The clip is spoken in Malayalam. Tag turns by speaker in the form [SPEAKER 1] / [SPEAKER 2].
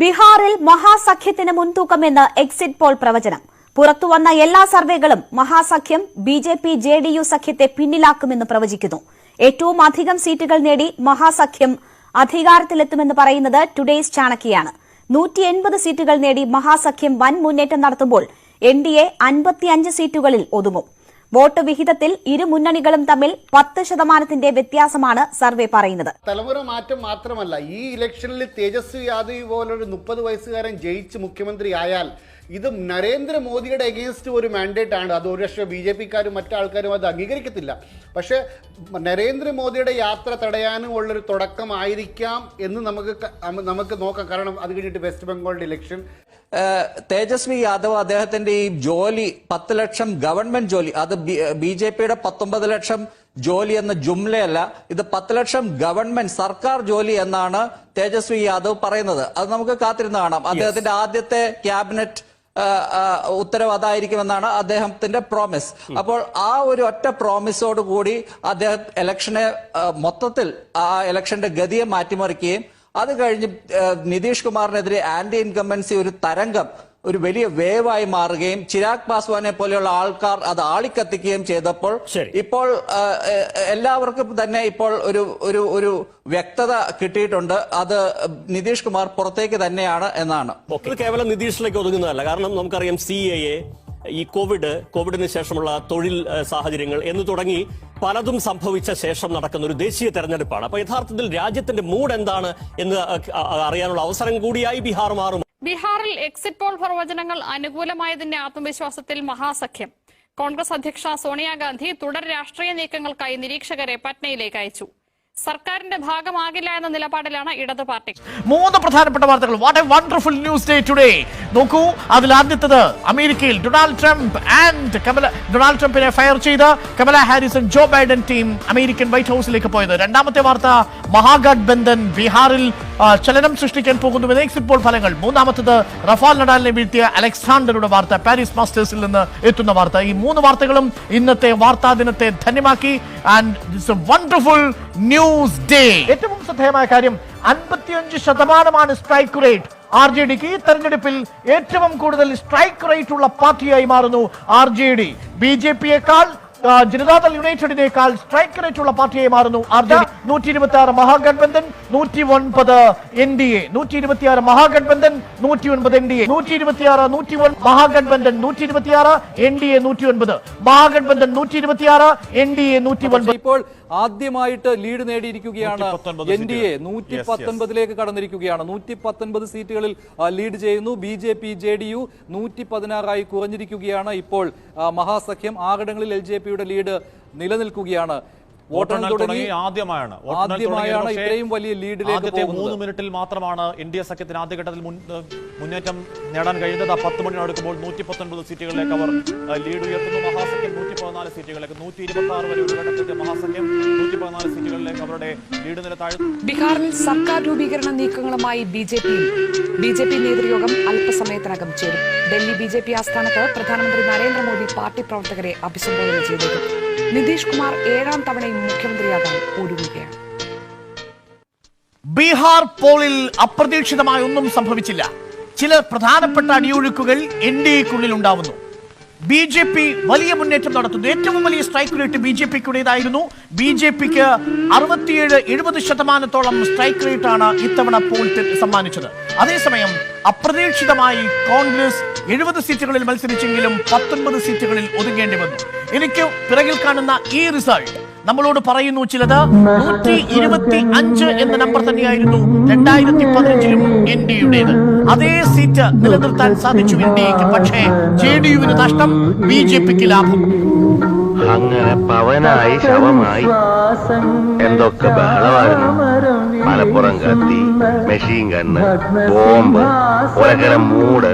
[SPEAKER 1] ബീഹാറിൽ മഹാസഖ്യത്തിന് മുൻതൂക്കമെന്ന് എക്സിറ്റ് പോൾ പ്രവചനം. പുറത്തുവന്ന എല്ലാ സർവേകളും മഹാസഖ്യം B J P J D U സഖ്യത്തെ പിന്നിലാക്കുമെന്ന് പ്രവചിക്കുന്നു. ഏറ്റവും അധികം സീറ്റുകൾ നേടി മഹാസഖ്യം അധികാരത്തിലെത്തുമെന്ന് പറയുന്നത് ടുഡേയ്സ് ചാണക്കിയാണ് നൂറ്റി എൺപത് സീറ്റുകൾ നേടി മഹാസഖ്യം വൻ മുന്നേറ്റം നടത്തുമ്പോൾ എൻ ഡി എ അൻപത്തിയഞ്ച് സീറ്റുകളിൽ ഒതുങ്ങും. വോട്ട് വിഹിതത്തിൽ ഇരു മുന്നണികളും തമ്മിൽ പത്ത് ശതമാനത്തിന്റെ വ്യത്യാസമാണ് സർവേ പറയുന്നത്.
[SPEAKER 2] തലമുറ മാറ്റം മാത്രമല്ല ഈ ഇലക്ഷനിൽ തേജസ്വി യാദവ് പോലൊരു മുപ്പത് വയസ്സുകാരൻ ജയിച്ച് മുഖ്യമന്ത്രി ആയാൽ ഇത് നരേന്ദ്രമോദിയുടെ എഗെയിൻസ്റ്റ് ഒരു മാൻഡേറ്റ് ആണ്. അത് ഒരുപക്ഷെ ബി ജെ പിക്കാരും മറ്റാൾക്കാരും അത് അംഗീകരിക്കത്തില്ല. പക്ഷേ നരേന്ദ്രമോദിയുടെ യാത്ര തടയാനും ഉള്ളൊരു തുടക്കമായിരിക്കാം എന്ന് നമുക്ക് നമുക്ക് നോക്കാം. കാരണം അത് കഴിഞ്ഞിട്ട് വെസ്റ്റ് ബംഗാളിന്റെ ഇലക്ഷൻ
[SPEAKER 3] തേജസ്വി യാദവ് അദ്ദേഹത്തിന്റെ ഈ ജോലി പത്ത് ലക്ഷം ഗവൺമെന്റ് ജോലി അത് ബി ജെ പിയുടെ പത്തൊമ്പത് ലക്ഷം ജോലി എന്ന ജുംലയല്ല ഇത് പത്ത് ലക്ഷം ഗവൺമെന്റ് സർക്കാർ ജോലി എന്നാണ് തേജസ്വി യാദവ് പറയുന്നത്. അത് നമുക്ക് കാത്തിരുന്ന് കാണാം. അദ്ദേഹത്തിന്റെ ആദ്യത്തെ ക്യാബിനറ്റ് ഉത്തരവ് അതായിരിക്കുമെന്നാണ് അദ്ദേഹത്തിന്റെ പ്രോമിസ് അപ്പോൾ ആ ഒരു ഒറ്റ പ്രോമിസോട് കൂടി അദ്ദേഹം ഇലക്ഷനെ മൊത്തത്തിൽ ആ ഇലക്ഷന്റെ ഗതിയെ മാറ്റിമറിക്കുകയും അത് കഴിഞ്ഞ് നിതീഷ് കുമാറിനെതിരെ ആന്റി ഇൻകമ്പൻസി ഒരു തരംഗം ഒരു വലിയ വേവായി മാറുകയും ചിരാഗ് പാസ്വാനെ പോലെയുള്ള ആൾക്കാർ അത് ആളിക്കത്തിക്കുകയും ചെയ്തപ്പോൾ ഇപ്പോൾ എല്ലാവർക്കും തന്നെ ഇപ്പോൾ ഒരു ഒരു ഒരു വ്യക്തത കിട്ടിയിട്ടുണ്ട്. അത് നിതീഷ് കുമാർ പുറത്തേക്ക് തന്നെയാണ് എന്നാണ്.
[SPEAKER 4] ഇത് കേവലം നിതീഷിലേക്ക് ഒതുങ്ങുന്നതല്ല. കാരണം നമുക്കറിയാം സി എ ഈ കോവിഡ് കോവിഡിന് ശേഷമുള്ള തൊഴിൽ സാഹചര്യങ്ങൾ എന്ന് തുടങ്ങി പലതും സംഭവിച്ച ശേഷം നടക്കുന്ന ഒരു ദേശീയ തെരഞ്ഞെടുപ്പാണ്. അപ്പൊ യഥാർത്ഥത്തിൽ രാജ്യത്തിന്റെ മൂഡ് എന്താണ് എന്ന് അറിയാനുള്ള അവസരം കൂടിയായി ബീഹാർ മാറും.
[SPEAKER 5] ബീഹാറിൽ എക്സിറ്റ് പോൾ പ്രവചനങ്ങൾ അനുകൂലമായതിന്റെ ആത്മവിശ്വാസത്തിൽ മഹാസഖ്യം. കോൺഗ്രസ് അധ്യക്ഷ സോണിയാഗാന്ധി തുടർ രാഷ്ട്രീയ നീക്കങ്ങൾക്കായി നിരീക്ഷകരെ പട്നയിലേക്ക് അയച്ചു. സർക്കാരിന്റെ ഭാഗമാകില്ല എന്ന നിലപാടിലാണ് ഇടത് പാർട്ടി.
[SPEAKER 6] മൂന്ന് പ്രധാനപ്പെട്ട വാർത്തകൾ. What a wonderful news day today നോക്കൂ അതിൽ ആദ്യത്തത് അമേരിക്കയിൽ Donald Trump and Kamala Donald ട്രംപിനെ ഫയർ ചെയ്ത് Kamala Harrison Joe Biden team American White ഹൗസിലേക്ക് പോയത്. രണ്ടാമത്തെ വാർത്ത മഹാഗഡ്ബന്ധൻ ബീഹാറിൽ ചലനം സൃഷ്ടിക്കാൻ പോകുന്നു എക്സിറ്റ് പോൾ ഫലങ്ങൾ. മൂന്നാമത്തത് റഫാൽ നഡാലിനെ വീഴ്ത്തിയ അലക്സാണ്ടറുടെ വാർത്ത. പാരീസ് മാസ്റ്റേഴ്സിൽ നിന്ന് എത്തുന്ന വാർത്ത. ഈ മൂന്ന് വാർത്തകളും ഇന്നത്തെ വാർത്താ ദിനത്തെ ധന്യമാക്കി. And it's a wonderful news day ഏറ്റവും ശ്രദ്ധേയമായ കാര്യം അൻപത്തിയഞ്ച് ശതമാനമാണ് സ്ട്രൈക്ക് റേറ്റ് ആർ ജെ ഡിക്ക് ഈ തെരഞ്ഞെടുപ്പിൽ ഏറ്റവും കൂടുതൽ സ്ട്രൈക്ക് റേറ്റ് ഉള്ള പാർട്ടിയായി മാറുന്നു R J D B J പിയേക്കാൾ Janata Dal യുണൈറ്റഡിനേക്കാൾ സ്ട്രൈക്ക് റേറ്റ് ഉള്ള പാർട്ടിയായി മാറുന്നു. ഡി നൂറ്റി ഇരുപത്തി ആറ് മഹാഗഡ്ബന്ധൻ നൂറ്റി ഒൻപത് എൻ ഡി എ. നൂറ്റി ഇരുപത്തി ആറ് മഹാഗഡ്ബന്ധൻ നൂറ്റി ഒൻപത് എൻ ഡി എ. നൂറ്റി ഇരുപത്തി ആറ് നൂറ്റി ഒൻപത് മഹാഗഡ്ബന്ധൻ നൂറ്റി ഇരുപത്തി ആറ് എൻ ഡി എ നൂറ്റി ഒൻപത് മഹാഗഡ്ബന്ധൻ നൂറ്റി ഇരുപത്തി ആറ് എൻ ഡി എ നൂറ്റി ഒൻപത്
[SPEAKER 7] ഇപ്പോൾ ആദ്യമായിട്ട് ലീഡ് നേടിയിരിക്കുകയാണ്
[SPEAKER 8] 119
[SPEAKER 7] എൻ ഡി എ. നൂറ്റി. പത്തൊൻപതിലേക്ക് കടന്നിരിക്കുകയാണ്. നൂറ്റി പത്തൊൻപത് സീറ്റുകളിൽ ലീഡ് ചെയ്യുന്നു B J P J D U. നൂറ്റി പതിനാറായി കുറഞ്ഞിരിക്കുകയാണ് ഇപ്പോൾ മഹാസഖ്യം. ആറിടങ്ങളിൽ എൽ ജെ പിയുടെ ലീഡ് നിലനിൽക്കുകയാണ്.
[SPEAKER 8] വോട്ടെണ്ണൽ തുടങ്ങി ആദ്യമായാണ്.
[SPEAKER 7] ആദ്യമായാണ് ഇത്രയും വലിയ ലീഡിലേക്ക്
[SPEAKER 8] മൂന്ന് മിനിറ്റിൽ മാത്രമാണ് ഇന്ത്യ സഖ്യത്തിന് ആദ്യഘട്ടത്തിൽ മുന്നേറ്റം നേടാൻ കഴിയുന്നത് ആ പത്ത് മണി അടുക്കുമ്പോൾ നൂറ്റി പത്തൊൻപത് സീറ്റുകളിലേക്ക് അവർ ലീഡ് ഉയർത്തുന്നു. മഹാസഖ്യം നൂറ്റി പതിനാല് സീറ്റുകളിലേക്ക് നൂറ്റി ഇരുപത്തി ആറ് വരെ ഒരു ഘട്ടത്തിൽ മഹാസഖ്യം നൂറ്റി പതിനാല് സീറ്റുകളിലേക്ക് അവരുടെ ലീഡ് നില താഴ്ന്നു
[SPEAKER 9] ബീഹാറിൽ സർക്കാർ രൂപീകരണ നീക്കങ്ങളുമായി B J P. B J P നേതൃയോഗം അല്പസമയത്തിനകം ചേരും. ഡൽഹി ബി ജെ പി ആസ്ഥാനത്ത് പ്രധാനമന്ത്രി നരേന്ദ്രമോദി പാർട്ടി പ്രവർത്തകരെ അഭിസംബോധന ചെയ്തേക്കും. നിതീഷ് കുമാർ ഏഴാം തവണയും മുഖ്യമന്ത്രിയാകാൻ ഒരുങ്ങുകയാണ്.
[SPEAKER 6] ബീഹാർ പോളിൽ അപ്രതീക്ഷിതമായി ഒന്നും സംഭവിച്ചില്ല. ചില പ്രധാനപ്പെട്ട അടിയൊഴുക്കുകൾ എൻ ഡി എക്കുള്ളിൽ ഉണ്ടാവുന്നു. ബി ജെ പി വലിയ മുന്നേറ്റം നടത്തുന്നു. ഏറ്റവും വലിയ സ്ട്രൈക്ക് റേറ്റ് ബി ജെ പിക്കുടേതായിരുന്നു. ബി ജെ പിക്ക് അറുപത്തിയേഴ് എഴുപത് ശതമാനത്തോളം സ്ട്രൈക്ക് റേറ്റ് ആണ് ഇത്തവണ പോൾ സമ്മാനിച്ചത്. അതേസമയം അപ്രതീക്ഷിതമായി കോൺഗ്രസ് എഴുപത് സീറ്റുകളിൽ മത്സരിച്ചെങ്കിലും പത്തൊൻപത് സീറ്റുകളിൽ ഒതുങ്ങേണ്ടി വന്നു. എനിക്ക് പിറകിൽ കാണുന്ന ഈ റിസൾട്ട് നമ്മളോട് പറയുന്നു ചിലത് നൂറ്റി ഇരുപത്തി അഞ്ച് എന്ന നമ്പർ തന്നെയായിരുന്നു രണ്ടായിരത്തി പതിനഞ്ചിലും എൻ ഡി യുടേത്. അതേ സീറ്റ് നിലനിർത്താൻ സാധിച്ചു എൻ പക്ഷേ ജെ ഡി യുവിന് നഷ്ടം ബി ജെ പിക്ക് ലാഭം.
[SPEAKER 10] അങ്ങനെ പവനായി ശവമായി എന്തൊക്കെ ബഹളമായിരുന്നു. മലപ്പുറം കത്തി മെഷീൻ കണ്ണ് ബോംബ് ഒരകരം മൂട്.